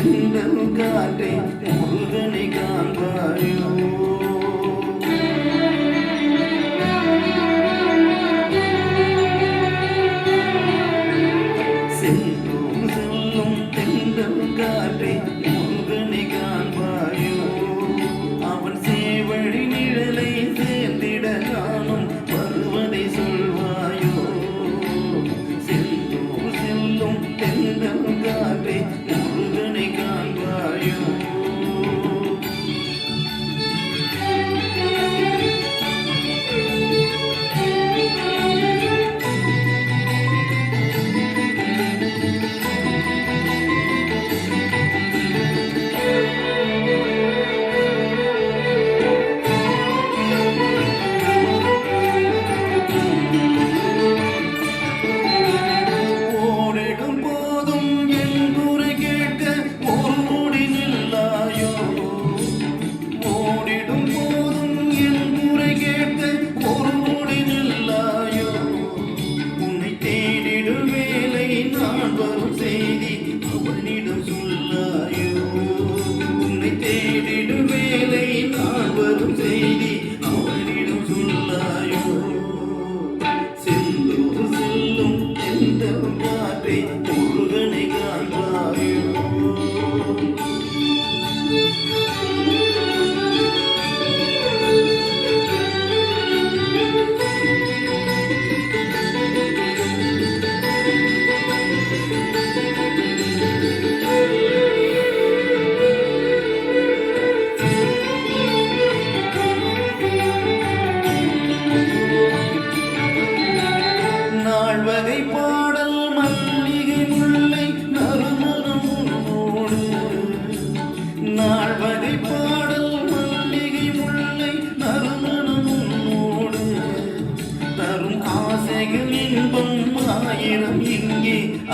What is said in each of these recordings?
and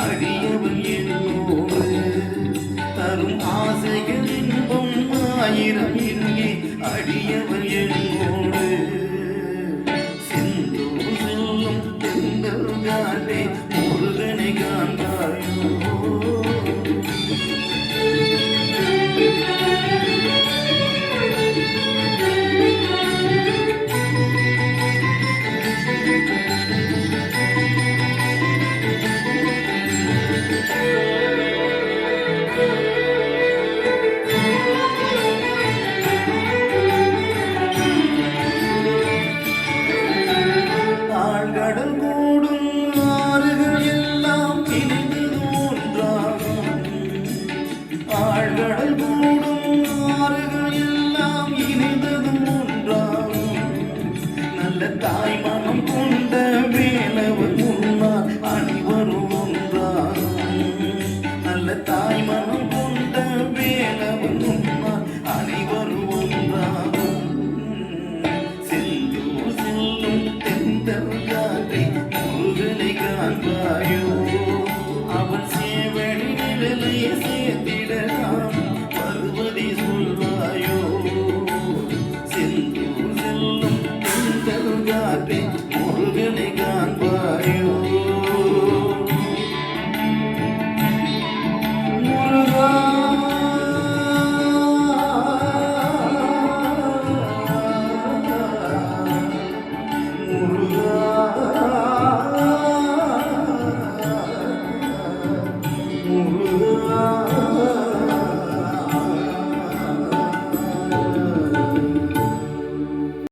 அடியவன் என்னோடு தரும் ஆசைகள் இன்பம் ஆயிரம் இல்லை அடியவன் என்னோடு செந்தூர் செல்லும் முருகனை காந்தாயோ நல்ல தாய்மா